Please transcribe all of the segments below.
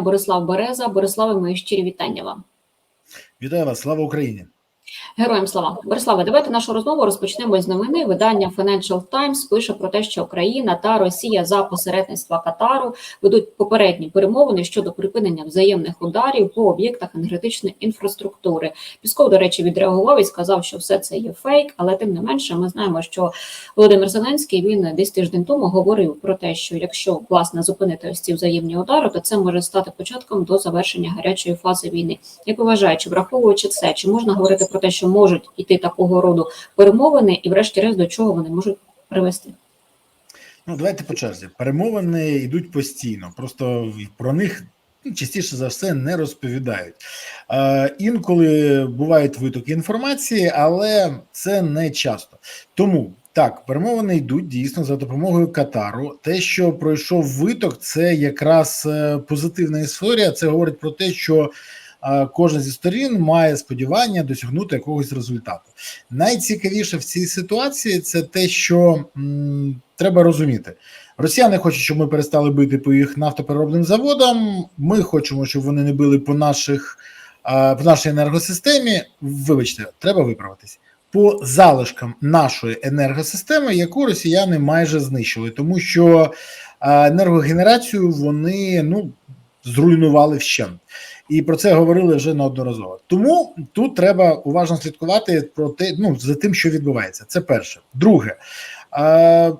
Борислав Береза. Бориславе, мої щирі вітання вам. Вітаю вас, слава Україні! Героям слава Бориславе, давайте нашу розмову розпочнемо з новини. Видання Financial Times пише про те, що Україна та Росія за посередництва Катару ведуть попередні перемовини щодо припинення взаємних ударів по об'єктах енергетичної інфраструктури. Пісков, до речі, відреагував і сказав, що все це є фейк, але тим не менше, ми знаємо, що Володимир Зеленський він десь тиждень тому говорив про те, що якщо власне зупинити ось ці взаємні удари, то це може стати початком до завершення гарячої фази війни. Як ви вважаєте, враховуючи це, чи можна говорити про те, що можуть іти такого роду перемовини, і, врешті-решт, до чого вони можуть привести? Ну, давайте по черзі. Перемовини йдуть постійно, просто про них ну, частіше за все не розповідають. Е, інколи бувають витоки інформації, але це не часто. Тому так, перемовини йдуть дійсно за допомогою Катару. Те, що пройшов виток, це якраз е, позитивна історія. Це говорить про те, що кожна зі сторін має сподівання досягнути якогось результату. Найцікавіше в цій ситуації це те, що м, треба розуміти. Росіяни хочуть, щоб ми перестали бити по їх нафтопереробним заводам. Ми хочемо, щоб вони не били по наших по нашій енергосистемі. Вибачте, треба виправитись по залишкам нашої енергосистеми, яку росіяни майже знищили, тому що енергогенерацію вони ну зруйнували вщент. І про це говорили вже неодноразово. Тому тут треба уважно слідкувати про те, ну за тим, що відбувається. Це перше. Друге, е,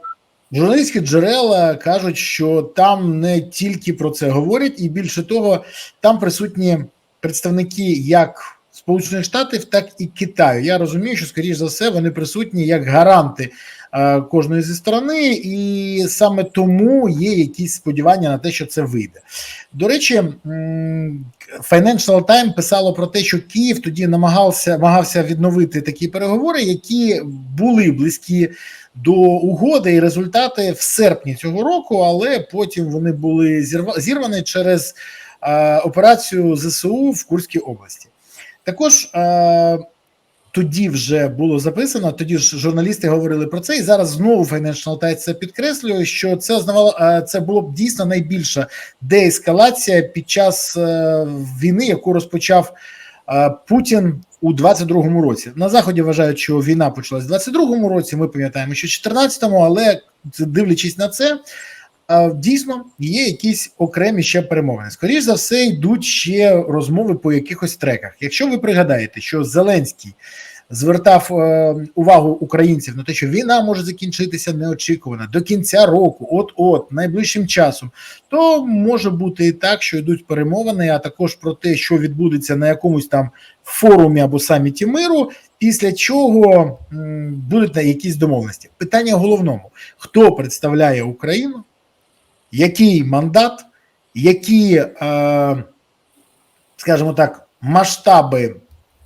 журналістські джерела кажуть, що там не тільки про це говорять, і більше того, там присутні представники як Сполучених Штатів, так і Китаю. Я розумію, що скоріш за все вони присутні як гаранти е, кожної зі сторони, і саме тому є якісь сподівання на те, що це вийде. До речі, Financial Times писало про те, що Київ тоді намагався намагався відновити такі переговори, які були близькі до угоди, і результати в серпні цього року, але потім вони були зірва- зірвані через е, операцію ЗСУ в Курській області. Також е, тоді вже було записано, тоді ж журналісти говорили про це, і зараз знову Financial Times це підкреслює, що це ознавало, е, це було б дійсно найбільша деескалація під час е, війни, яку розпочав е, Путін у 22-му році. На заході вважають, що війна почалась в 22-му році. Ми пам'ятаємо, що в 14-му, але дивлячись на це. Дійсно, є якісь окремі ще перемовини. Скоріше за все, йдуть ще розмови по якихось треках. Якщо ви пригадаєте, що Зеленський звертав е, увагу українців на те, що війна може закінчитися неочікувано до кінця року, от-от, найближчим часом, то може бути і так, що йдуть перемовини, а також про те, що відбудеться на якомусь там форумі або саміті миру, після чого будуть на якісь домовленості. Питання головному: хто представляє Україну, який мандат, які, е, скажімо так, масштаби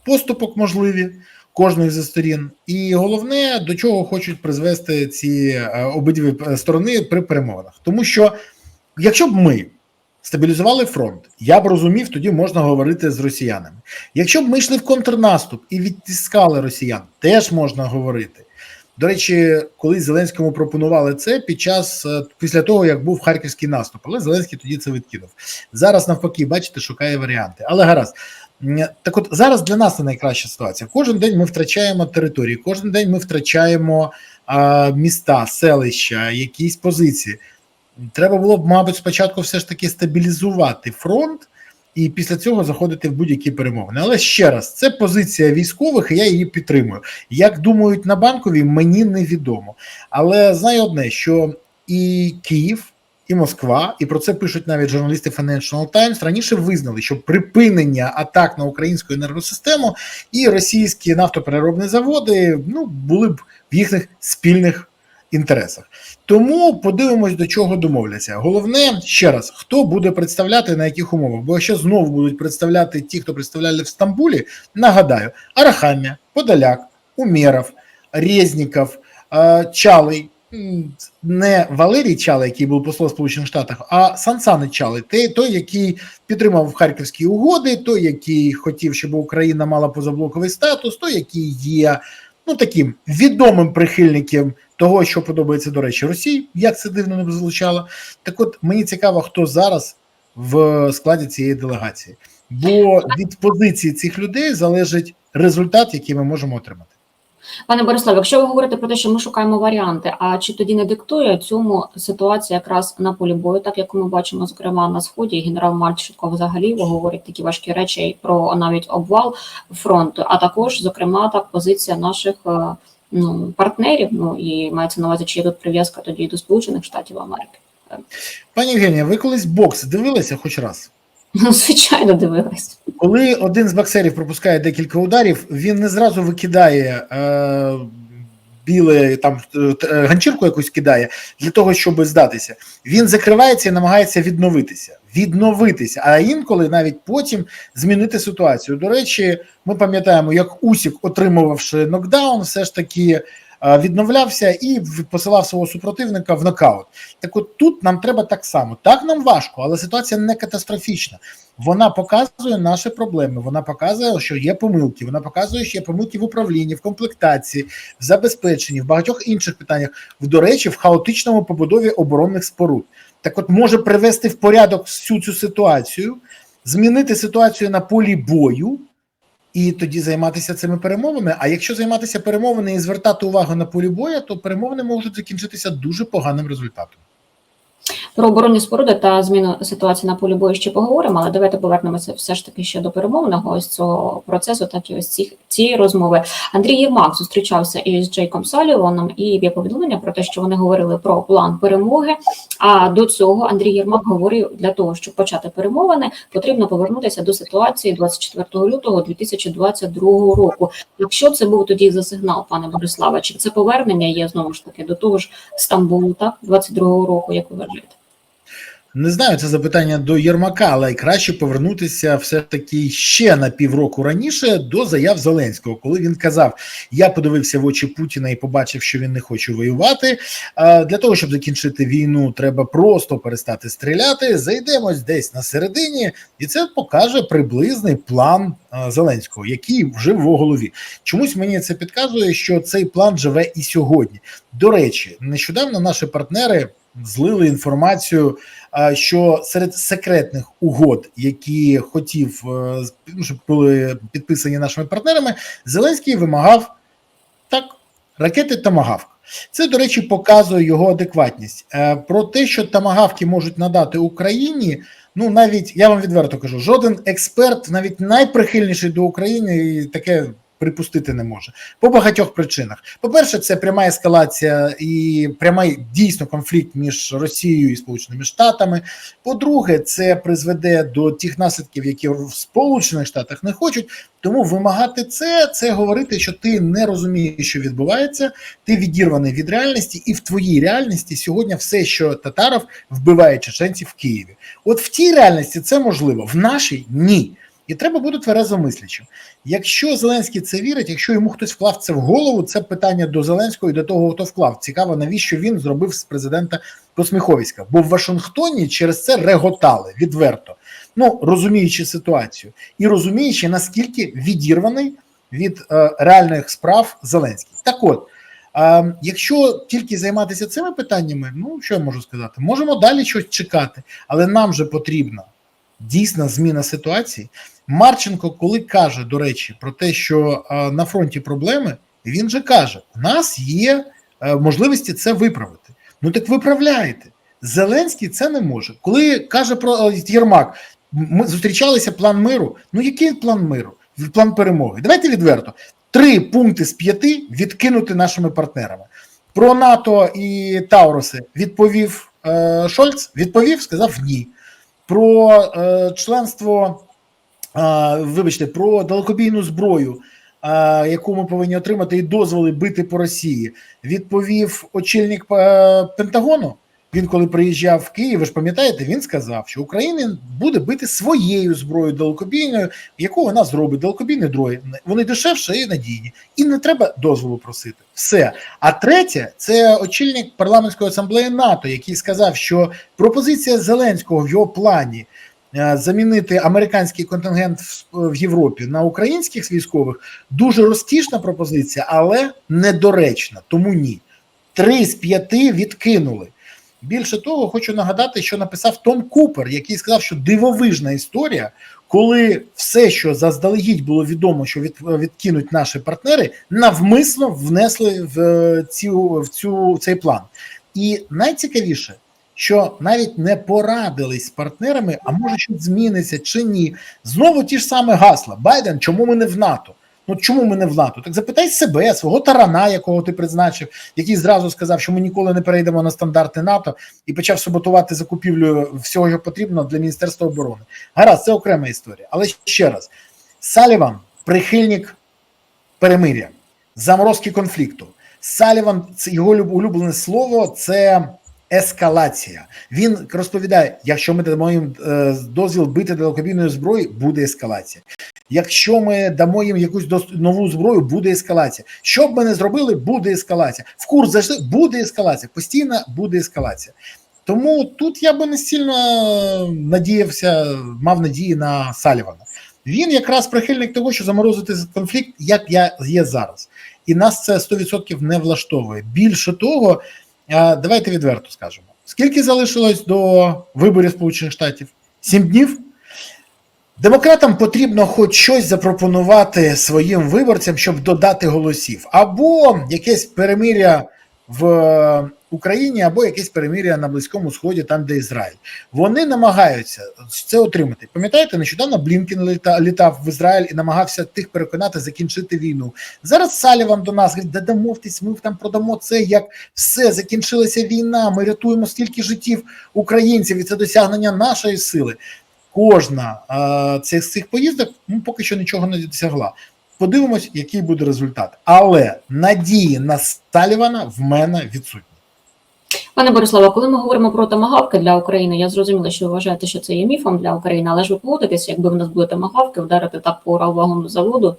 поступок можливі кожної зі сторін, і головне до чого хочуть призвести ці е, обидві е, сторони при перемовинах, тому що якщо б ми стабілізували фронт, я б розумів, тоді можна говорити з росіянами. Якщо б ми йшли в контрнаступ і відтискали росіян, теж можна говорити. До речі, коли Зеленському пропонували це під час е, після того, як був харківський наступ, але Зеленський тоді це відкинув. Зараз навпаки, бачите, шукає варіанти. Але гаразд. Так, от зараз для нас це найкраща ситуація. Кожен день ми втрачаємо території, кожен день ми втрачаємо а, міста, селища, якісь позиції. Треба було б, мабуть, спочатку все ж таки стабілізувати фронт. І після цього заходити в будь-які перемовини. Але ще раз, це позиція військових, і я її підтримую. Як думають на банковій, мені невідомо. Але знаю одне, що і Київ, і Москва, і про це пишуть навіть журналісти Financial Times, раніше визнали, що припинення атак на українську енергосистему і російські нафтопереробні заводи ну були б в їхніх спільних інтересах. Тому подивимось, до чого домовляться. Головне ще раз, хто буде представляти на яких умовах. Бо якщо знову будуть представляти ті, хто представляли в Стамбулі, нагадаю: Арахамія, Подоляк, Умєров, Резніков, е, Чалий. Не Валерій Чалий, який був послом Сполучених Штатів, а Сан Санич Чалий, той, який підтримав харківські угоди, той, який хотів, щоб Україна мала позаблоковий статус, той, який є ну таким відомим прихильником того, що подобається, до речі, Росії, як це дивно не звучало. Так от мені цікаво, хто зараз в складі цієї делегації, бо від позиції цих людей залежить результат, який ми можемо отримати. Пане Бориславе, якщо ви говорите про те, що ми шукаємо варіанти, а чи тоді не диктує цьому ситуація якраз на полі бою, так як ми бачимо, зокрема на сході, генерал Мальченко взагалі говорить такі важкі речі про навіть обвал фронту, а також, зокрема, так позиція наших е, ну партнерів. Ну і мається на увазі, чи є тут прив'язка тоді до Сполучених Штатів Америки. Пані Євгенія, ви колись бокс дивилися хоч раз? Ну, звичайно, дивилась. Коли один з боксерів пропускає декілька ударів, він не зразу викидає е, біле там е, ганчірку якусь кидає для того, щоб здатися. Він закривається і намагається відновитися. Відновитися, а інколи навіть потім змінити ситуацію. До речі, ми пам'ятаємо, як Усік, отримувавши нокдаун, все ж таки е, відновлявся і посилав свого супротивника в нокаут. Так от тут нам треба так само. Так нам важко, але ситуація не катастрофічна. Вона показує наші проблеми. Вона показує, що є помилки. Вона показує, що є помилки в управлінні, в комплектації, в забезпеченні, в багатьох інших питаннях. в До речі, в хаотичному побудові оборонних споруд. Так, от може привести в порядок всю цю ситуацію, змінити ситуацію на полі бою. І тоді займатися цими перемовами. А якщо займатися перемовами і звертати увагу на полі боя, то перемовини можуть закінчитися дуже поганим результатом. Про оборонні споруди та зміну ситуації на полі бою ще поговоримо, але давайте повернемося все ж таки ще до перемовного ось цього процесу, так і ось цих цієї розмови. Андрій Єрмак зустрічався із Джейком Саліваном, і є повідомлення про те, що вони говорили про план перемоги. А до цього Андрій Єрмак говорив для того, щоб почати перемовини, потрібно повернутися до ситуації 24 лютого 2022 року. Якщо це був тоді за сигнал, пане Бориславе, чи це повернення є знову ж таки до того ж Стамбулу, так 22 року, як ви вважаєте? Не знаю, це запитання до Єрмака, але краще повернутися все таки ще на півроку раніше до заяв Зеленського, коли він казав: Я подивився в очі Путіна і побачив, що він не хоче воювати. Для того щоб закінчити війну, треба просто перестати стріляти. Зайдемось десь на середині, і це покаже приблизний план Зеленського, який вже в голові. Чомусь мені це підказує, що цей план живе і сьогодні. До речі, нещодавно наші партнери злили інформацію, що серед секретних угод, які хотів, ну, щоб були підписані нашими партнерами, Зеленський вимагав так ракети Тамагавк. Це, до речі, показує його адекватність. Е, про те, що тамагавки можуть надати Україні. Ну, навіть я вам відверто кажу, жоден експерт, навіть найприхильніший до України, таке припустити не може по багатьох причинах. По-перше, це пряма ескалація і прямий дійсно конфлікт між Росією і Сполученими Штатами. По-друге, це призведе до тих наслідків, які в Сполучених Штатах не хочуть. Тому вимагати це це говорити, що ти не розумієш, що відбувається, ти відірваний від реальності, і в твоїй реальності сьогодні все, що татаров вбиває чеченців в Києві. От в тій реальності це можливо, в нашій ні. І треба бути тверезо мислячим. Якщо Зеленський це вірить, якщо йому хтось вклав це в голову, це питання до Зеленського і до того, хто вклав. Цікаво, навіщо він зробив з президента Посміховська. Бо в Вашингтоні через це реготали відверто. Ну розуміючи ситуацію і розуміючи, наскільки відірваний від е, реальних справ Зеленський. Так от. А якщо тільки займатися цими питаннями, ну що я можу сказати, можемо далі щось чекати, але нам же потрібна дійсна зміна ситуації. Марченко, коли каже, до речі, про те, що на фронті проблеми, він же каже: у нас є можливості це виправити. Ну так виправляєте. Зеленський це не може. Коли каже про Єрмак, ми зустрічалися план миру. Ну який план миру? План перемоги. Давайте відверто. Три пункти з п'яти відкинути нашими партнерами. Про НАТО і Тауруси відповів е, Шольц. Відповів, сказав ні. Про е, членство вибачте, про далекобійну зброю, яку ми повинні отримати, і дозволи бити по Росії, відповів очільник е, Пентагону. Він, коли приїжджав в Київ, ви ж пам'ятаєте, він сказав, що Україна буде бити своєю зброєю далекобійною, яку вона зробить далекобійні дрої. Вони дешевше і надійні, і не треба дозволу просити. Все. А третє, це очільник парламентської асамблеї НАТО, який сказав, що пропозиція Зеленського в його плані Е, замінити американський контингент в Європі на українських військових дуже розкішна пропозиція, але недоречна. Тому ні. Три з п'яти відкинули. Більше того, хочу нагадати, що написав Том Купер, який сказав, що дивовижна історія, коли все, що заздалегідь було відомо, що від, відкинуть наші партнери, навмисно внесли в е, цю в цю цей план. І найцікавіше, що навіть не порадились з партнерами, а може щось зміниться чи ні. Знову ті ж самі гасла. Байден, чому ми не в НАТО? Ну чому ми не в НАТО? Так запитай себе, свого тарана, якого ти призначив, який зразу сказав, що ми ніколи не перейдемо на стандарти НАТО і почав саботувати закупівлю всього, що потрібно для Міністерства оборони. Гаразд, це окрема історія. Але ще раз, Саліван прихильник перемир'я, заморозки конфлікту. Саліван, це його улюблене слово це ескалація. Він розповідає: якщо ми дамо їм е, дозвіл бити далекобійної зброї, буде ескалація. Якщо ми дамо їм якусь дос- нову зброю, буде ескалація. Що б ми не зробили, буде ескалація. В курс зайшли, буде ескалація. Постійно буде ескалація. Тому тут я би не сильно надіявся, мав надії на Салівана. Він якраз прихильник того, що заморозити конфлікт, як я є зараз. І нас це 100% не влаштовує. Більше того, давайте відверто скажемо: скільки залишилось до виборів Сполучених Штатів? Сім днів. Демократам потрібно хоч щось запропонувати своїм виборцям, щоб додати голосів, або якесь перемиря в Україні, або якесь перемиря на Близькому Сході, там де Ізраїль. Вони намагаються це отримати. Пам'ятаєте, нещодавно Блінкен літа- літав в Ізраїль і намагався тих переконати закінчити війну. Зараз Саліван до нас говорить, да домовтесь, ми там продамо це, як все закінчилася війна. Ми рятуємо стільки життів українців, і це досягнення нашої сили. Кожна е, цих цих поїздок ну, поки що нічого не досягла. Подивимось, який буде результат. Але надії на Салівана в мене відсутні. Пане Бориславе, коли ми говоримо про томагавки для України, я зрозуміла, що ви вважаєте, що це є міфом для України, але ж ви погодитесь, якби в нас були томагавки, вдарити так по ураввагому заводу,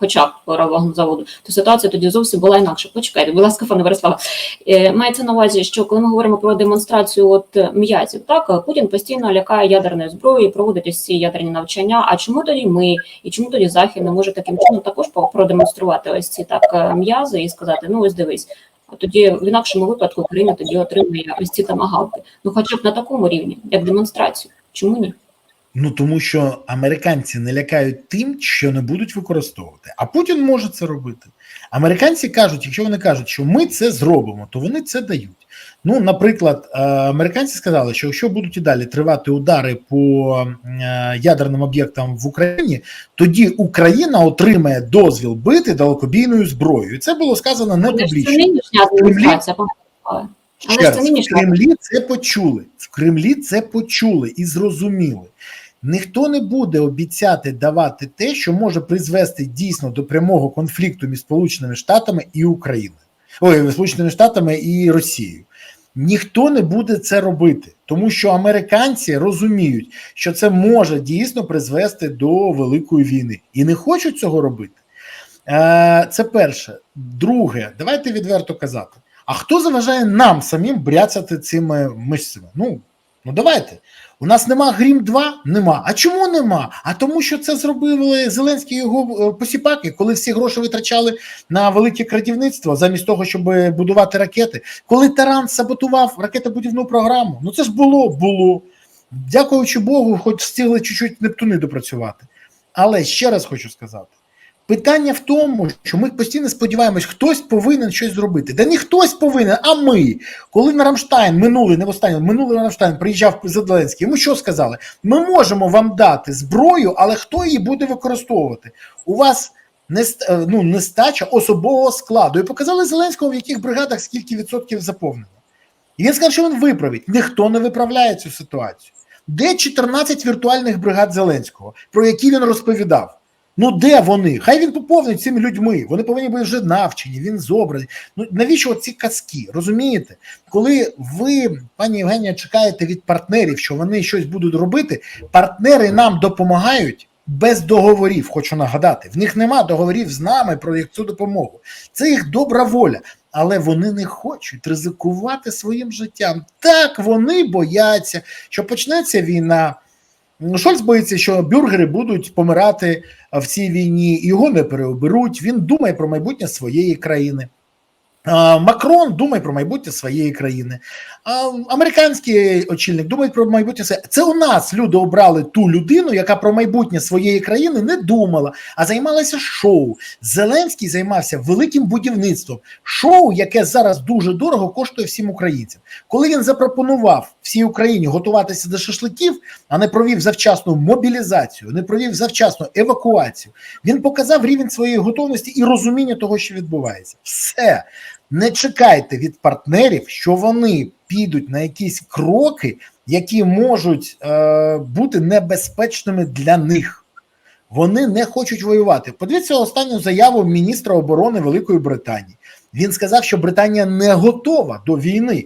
хоча б по ураввагому заводу, то ситуація тоді зовсім була інакша. Почекайте, будь ласка, пане Бориславе. Е, Мається на увазі, що коли ми говоримо про демонстрацію от е, м'язів, так Путін постійно лякає ядерною зброєю, проводить ось ці ядерні навчання. А чому тоді ми і чому тоді Захід не може таким чином також продемонструвати ось ці так е, м'язи і сказати: ну ось дивись. А тоді в інакшому випадку Україна тоді отримує ось ці тамагавки. Ну, хоча б на такому рівні, як демонстрацію. Чому ні? Ну тому що американці не лякають тим, що не будуть використовувати. А Путін може це робити. Американці кажуть, якщо вони кажуть, що ми це зробимо, то вони це дають. Ну, наприклад, е, американці сказали, що якщо будуть і далі тривати удари по е, ядерним об'єктам в Україні, тоді Україна отримає дозвіл бити далекобійною зброєю. І це було сказано не публічно. Ще раз, в Кремлі це почули. В Кремлі це почули і зрозуміли. Ніхто не буде обіцяти давати те, що може призвести дійсно до прямого конфлікту між Сполученими Штатами і Україною, ой, Сполученими Штатами і Росією. Ніхто не буде це робити, тому що американці розуміють, що це може дійсно призвести до великої війни і не хочуть цього робити. Е, Це перше. Друге, давайте відверто казати. А хто заважає нам самим бряцати цими мишцями? Ну, ну давайте. У нас нема Грім 2? Нема. А чому нема? А тому, що це зробили Зеленський і його е, посіпаки, коли всі гроші витрачали на велике крадівництво, замість того, щоб будувати ракети. Коли Таран саботував ракетобудівну програму, ну це ж було, було. Дякуючи Богу, хоч встигли чуть-чуть Нептуни допрацювати. Але ще раз хочу сказати: питання в тому, що ми постійно сподіваємось, хтось повинен щось зробити. Да не хтось повинен, а ми. Коли на Рамштайн минулий, не в останньому, минулий на Рамштайн приїжджав Зеленський, йому що сказали? Ми можемо вам дати зброю, але хто її буде використовувати? У вас не ну, нестача особового складу. І показали Зеленському, в яких бригадах скільки відсотків заповнено. І він сказав, що він виправить. Ніхто не виправляє цю ситуацію. Де 14 віртуальних бригад Зеленського, про які він розповідав? Ну де вони? Хай він поповнить цими людьми. Вони повинні бути вже навчені, він зобраний. Ну навіщо ці казки? Розумієте? Коли ви, пані Євгенія, чекаєте від партнерів, що вони щось будуть робити, партнери нам допомагають без договорів. Хочу нагадати, в них нема договорів з нами про цю допомогу. Це їх добра воля. Але вони не хочуть ризикувати своїм життям. Так вони бояться, що почнеться війна. Шольц боїться, що бюргери будуть помирати в цій війні, його не переоберуть. Він думає про майбутнє своєї країни. Макрон думає про майбутнє своєї країни. Американський очільник думає про майбутнє своє. Це у нас люди обрали ту людину, яка про майбутнє своєї країни не думала, а займалася шоу. Зеленський займався великим будівництвом. Шоу, яке зараз дуже дорого коштує всім українцям. Коли він запропонував всій Україні готуватися до шашликів, а не провів завчасну мобілізацію, не провів завчасну евакуацію, він показав рівень своєї готовності і розуміння того, що відбувається. Все. Не чекайте від партнерів, що вони підуть на якісь кроки, які можуть е, бути небезпечними для них. Вони не хочуть воювати. Подивіться останню заяву міністра оборони Великої Британії. Він сказав, що Британія не готова до війни.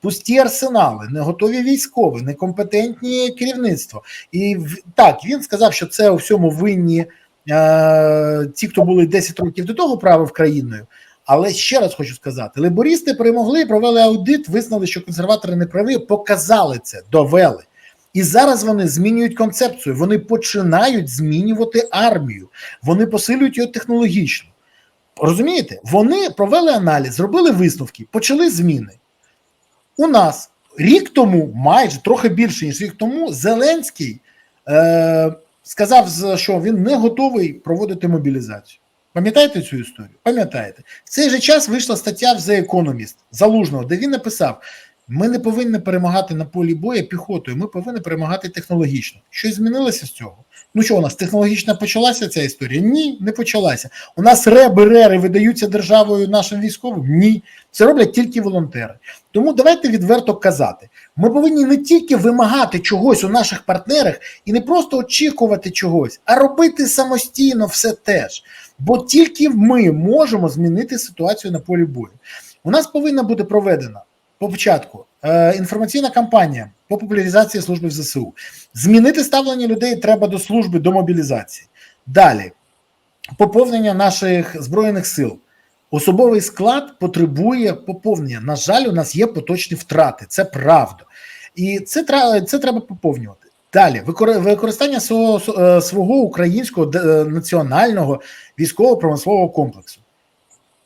Пусті арсенали, не готові військові, некомпетентні керівництво. І так він сказав, що це у всьому винні е, ті, хто були 10 років до того правив країною. Але ще раз хочу сказати: лейбористи перемогли, провели аудит, визнали, що консерватори не праві, показали це, довели. І зараз вони змінюють концепцію. Вони починають змінювати армію, вони посилюють її технологічно. Розумієте? Вони провели аналіз, зробили висновки, почали зміни. У нас рік тому, майже трохи більше ніж рік тому, Зеленський е, сказав, що він не готовий проводити мобілізацію. Пам'ятаєте цю історію? Пам'ятаєте, в цей же час вийшла стаття в The Economist Залужного, де він написав: ми не повинні перемагати на полі бою піхотою, ми повинні перемагати технологічно. Щось змінилося з цього? Ну що у нас технологічно почалася ця історія? Ні, не почалася. У нас реби-рери видаються державою нашим військовим? Ні. Це роблять тільки волонтери. Тому давайте відверто казати: ми повинні не тільки вимагати чогось у наших партнерах і не просто очікувати чогось, а робити самостійно все теж. Бо тільки ми можемо змінити ситуацію на полі бою. У нас повинна бути проведена по початку е, інформаційна кампанія по популяризації служби в ЗСУ. Змінити ставлення людей треба до служби, до мобілізації. Далі поповнення наших збройних сил. Особовий склад потребує поповнення. На жаль, у нас є поточні втрати, це правда. І це, це треба поповнювати. Далі, використання свого, е, свого українського е, національного військово-промислового комплексу.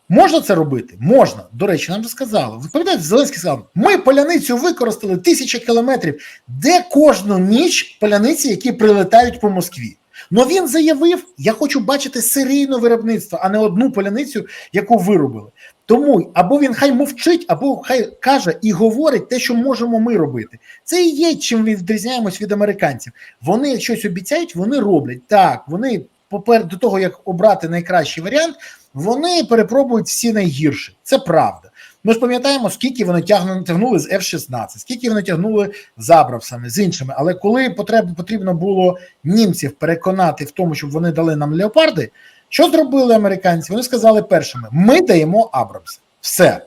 Можна це робити? Можна. До речі, нам же сказали. Ви пам'ятаєте, Зеленський сказав, ми поляницю використали тисячі кілометрів, де кожну ніч поляниці, які прилетають по Москві. Ну він заявив: я хочу бачити серійне виробництво, а не одну поляницю, яку виробили. Тому або він хай мовчить, або хай каже і говорить те, що можемо ми робити. Це і є чим відрізняємось від американців. Вони щось обіцяють, вони роблять так. Вони попер до того, як обрати найкращий варіант, вони перепробують всі найгірші. Це правда. Ми ж пам'ятаємо, скільки вони тягнули, тягнули з F-16, скільки вони тягнули з Абрамсами, з іншими. Але коли потрібно було німців переконати в тому, щоб вони дали нам леопарди, що зробили американці? Вони сказали першими: ми даємо Абрамси. Все.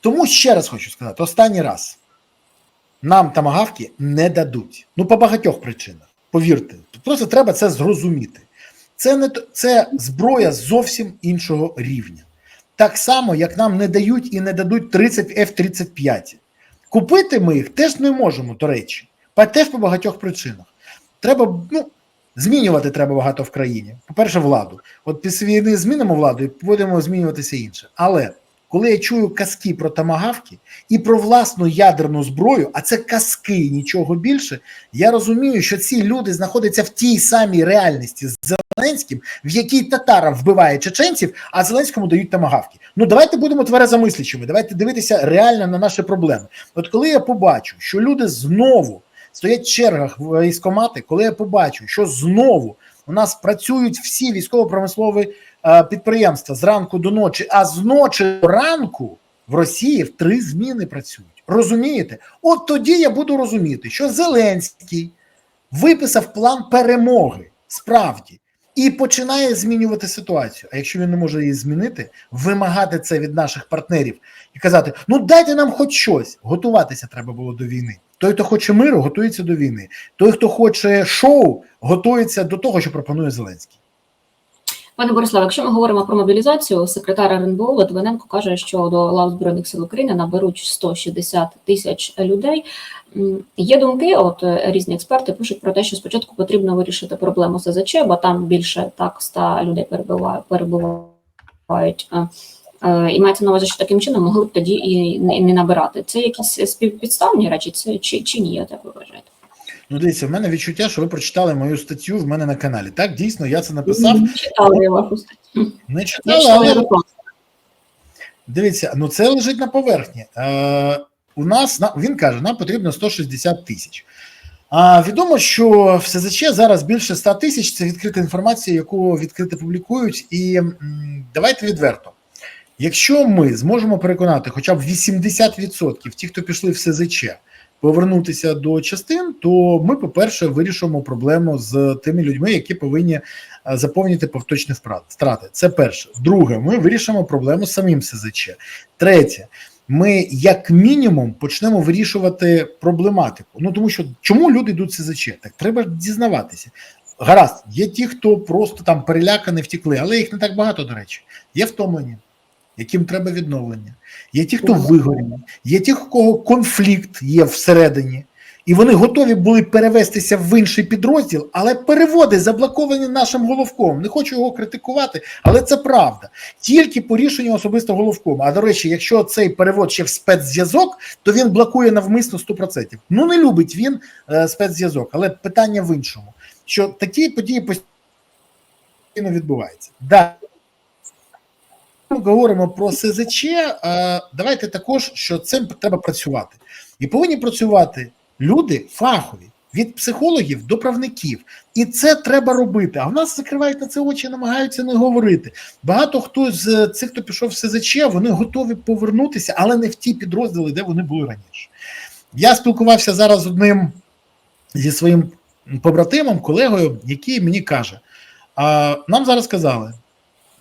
Тому ще раз хочу сказати: останній раз нам тамагавки не дадуть. Ну, по багатьох причинах. Повірте, просто треба це зрозуміти. Це не це зброя зовсім іншого рівня. Так само, як нам не дають і не дадуть 30 F-35. Купити ми їх теж не можемо, до речі, теж по багатьох причинах. Треба, ну, змінювати треба багато в країні. По-перше, владу. От після війни змінимо владу і будемо змінюватися інше. Але коли я чую казки про тамагавки і про власну ядерну зброю, а це казки, нічого більше, я розумію, що ці люди знаходяться в тій самій реальності з Зеленським, в якій татара вбиває чеченців, а Зеленському дають тамагавки. Ну давайте будемо тверезомислячими, давайте дивитися реально на наші проблеми. От коли я побачу, що люди знову стоять в чергах в військомати, коли я побачу, що знову у нас працюють всі військово-промислові е, підприємства з ранку до ночі, а з ночі до ранку в Росії в три зміни працюють. Розумієте? От тоді я буду розуміти, що Зеленський виписав план перемоги справді і починає змінювати ситуацію. А якщо він не може її змінити, вимагати це від наших партнерів і казати: ну дайте нам хоч щось. Готуватися треба було до війни. Той, хто хоче миру, готується до війни. Той, хто хоче шоу, готується до того, що пропонує Зеленський. Пане Бориславе, якщо ми говоримо про мобілізацію, секретар РНБО Литвиненко каже, що до лав збройних сил України наберуть 160 тисяч людей. Є думки, от е, різні експерти пишуть про те, що спочатку потрібно вирішити проблему СЗЧ, бо там більше так 100 людей перебувають, Е, І мається на увазі, що таким чином могли б тоді і не, набирати. Це якісь співпідставні речі, це чи, чи ні, як ви вважаєте? Ну, дивіться, в мене відчуття, що ви прочитали мою статтю в мене на каналі. Так, дійсно, я це написав. Не Читали я вашу статтю. Не Я читали, читала але. Дивіться, ну це лежить на поверхні. Е, у нас він каже, нам потрібно 160 тисяч. А відомо, що в СЗЧ зараз більше 100 тисяч. Це відкрита інформація, яку відкрито публікують. І м, давайте відверто. Якщо ми зможемо переконати хоча б 80% тих, хто пішли в СЗЧ, повернутися до частин, то ми, по-перше, вирішимо проблему з тими людьми, які повинні е, заповнити повточні втрати. Це перше. Друге, ми вирішимо проблему з самим СЗЧ. Третє, ми як мінімум почнемо вирішувати проблематику. Ну тому що чому люди йдуть в СЗЧ? Так треба дізнаватися. Гаразд, є ті, хто просто там перелякані, втікли, але їх не так багато, до речі. Є втомлені, яким треба відновлення. Є ті, хто вигоріли, є ті, у кого конфлікт є всередині, і вони готові були перевестися в інший підрозділ, але переводи заблоковані нашим головком. Не хочу його критикувати, але це правда. Тільки по рішенню особисто головком. А до речі, якщо цей перевод ще в спецзв'язок, то він блокує навмисно 100%. Ну не любить він е, спецзв'язок, але питання в іншому, що такі події постійно відбуваються. Да. Ми говоримо про СЗЧ. Давайте також, що цим треба працювати, і повинні працювати люди фахові від психологів до правників, і це треба робити. А в нас закривають на це очі, намагаються не говорити. Багато хто з цих, хто пішов в СЗЧ, вони готові повернутися, але не в ті підрозділи, де вони були раніше. Я спілкувався зараз з одним зі своїм побратимом, колегою, який мені каже: а, нам зараз сказали.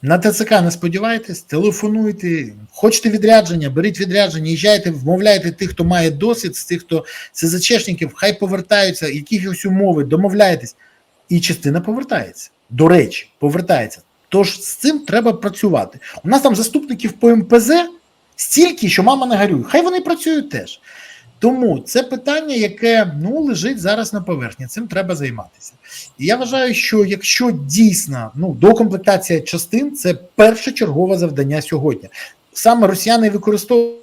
На ТЦК не сподівайтесь, телефонуйте, хочете відрядження, беріть відрядження, їжджайте, вмовляйте тих, хто має досвід, з тих, хто СЗЧшників, хай повертаються, якісь умови, домовляєтесь. І частина повертається. До речі, повертається. Тож з цим треба працювати. У нас там заступників по МПЗ стільки, що мама не горює. Хай вони працюють теж. Тому це питання, яке ну лежить зараз на поверхні. Цим треба займатися. І я вважаю, що якщо дійсно ну докомплектація частин це першочергове завдання сьогодні. Саме росіяни використовують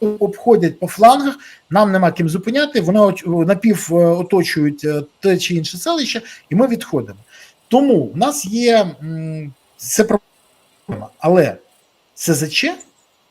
обходять по флангах, нам нема ким зупиняти. Вони напів е, оточують е, те чи інше селище, і ми відходимо. Тому в нас є це проблема, але СЗЧ,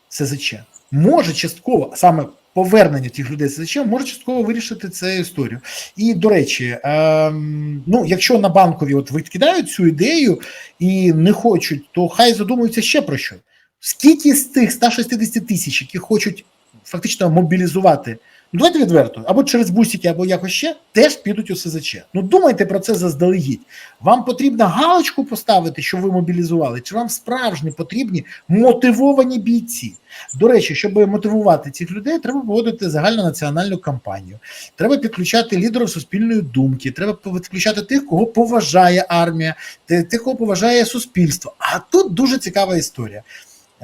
СЗЧ може частково саме повернення тих людей з СЗЧ може частково вирішити цю історію. І до речі, ем, ну якщо на банкові от викидають цю ідею і не хочуть, то хай задумуються ще про що. Скільки з тих 160 тисяч, які хочуть фактично мобілізувати, давайте відверто, або через бусики, або якось ще, теж підуть у СЗЧ. Ну думайте про це заздалегідь. Вам потрібно галочку поставити, що ви мобілізували, чи вам справжні потрібні мотивовані бійці? До речі, щоб мотивувати цих людей, треба проводити загальнонаціональну кампанію. Треба підключати лідерів суспільної думки, треба підключати тих, кого поважає армія, тих, кого поважає суспільство. А тут дуже цікава історія.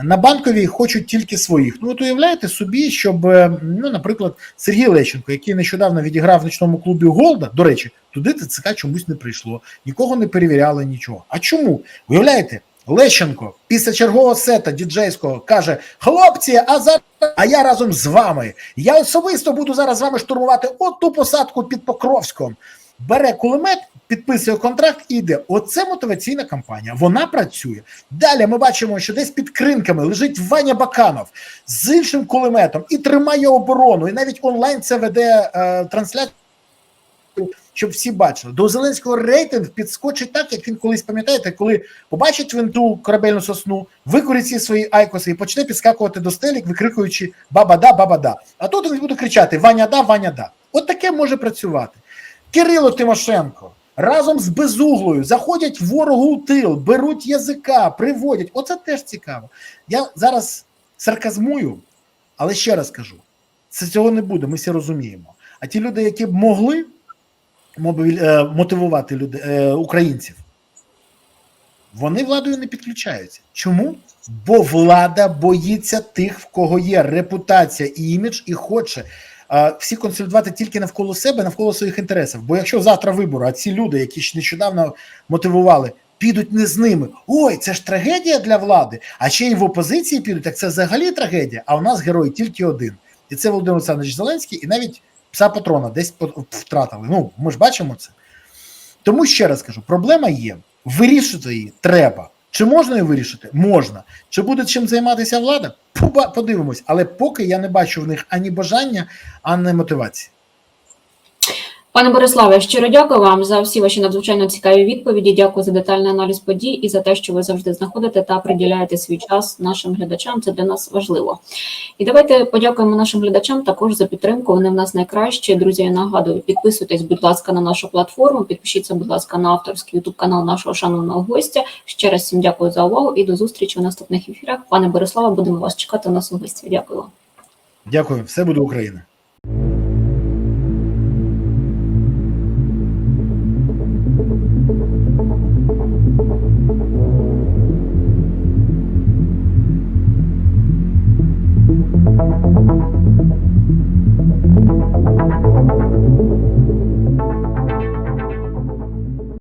На банковій хочуть тільки своїх. Ну, от уявляєте собі, щоб, е, ну, наприклад, Сергій Лещенко, який нещодавно відіграв в нічному клубі Голда, до речі, туди ТЦК чомусь не прийшло, нікого не перевіряли, нічого. А чому? Уявляєте, Лещенко після чергового сета діджейського каже: Хлопці, а зараз а я разом з вами. Я особисто буду зараз з вами штурмувати от ту посадку під Покровськом. Бере кулемет, підписує контракт і йде. Оце мотиваційна кампанія. Вона працює. Далі ми бачимо, що десь під кринками лежить Ваня Баканов з іншим кулеметом і тримає оборону. І навіть онлайн це веде е, трансляцію. Щоб всі бачили, до Зеленського рейтинг підскочить так, як він колись пам'ятаєте, коли побачить він ту корабельну сосну, викорить ці свої айкоси і почне підскакувати до стелік, викрикуючи баба да, баба да. А тут він буде кричати Ваня да, Ваня да. От таке може працювати. Кирило Тимошенко разом з безуглою заходять ворогу у тил, беруть язика, приводять. Оце теж цікаво. Я зараз сарказмую, але ще раз кажу: це цього не буде, ми всі розуміємо. А ті люди, які б могли е, мотивувати люди, е, українців, вони владою не підключаються. Чому? Бо влада боїться тих, в кого є репутація і імідж, і хоче всі консолідувати тільки навколо себе, навколо своїх інтересів. Бо якщо завтра вибори, а ці люди, які ж нещодавно мотивували, підуть не з ними. Ой, це ж трагедія для влади. А ще й в опозиції підуть, так це взагалі трагедія. А у нас герой тільки один. І це Володимир Олександрович Зеленський, і навіть пса патрона десь втратили. Ну, ми ж бачимо це. Тому ще раз кажу: проблема є. Вирішити її треба. Чи можна її вирішити? Можна. Чи буде чим займатися влада? Подивимось, але поки я не бачу в них ані бажання, ані мотивації. Пане Бориславе, щиро дякую вам за всі ваші надзвичайно цікаві відповіді. Дякую за детальний аналіз подій і за те, що ви завжди знаходите та приділяєте свій час нашим глядачам. Це для нас важливо. І давайте подякуємо нашим глядачам також за підтримку. Вони в нас найкращі. Друзі, я нагадую, підписуйтесь, будь ласка, на нашу платформу. Підпишіться, будь ласка, на авторський ютуб канал нашого шановного гостя. Ще раз всім дякую за увагу і до зустрічі у наступних ефірах. Пане Бориславе, будемо вас чекати у нас. Дякую вам. Дякую, все буде Україна.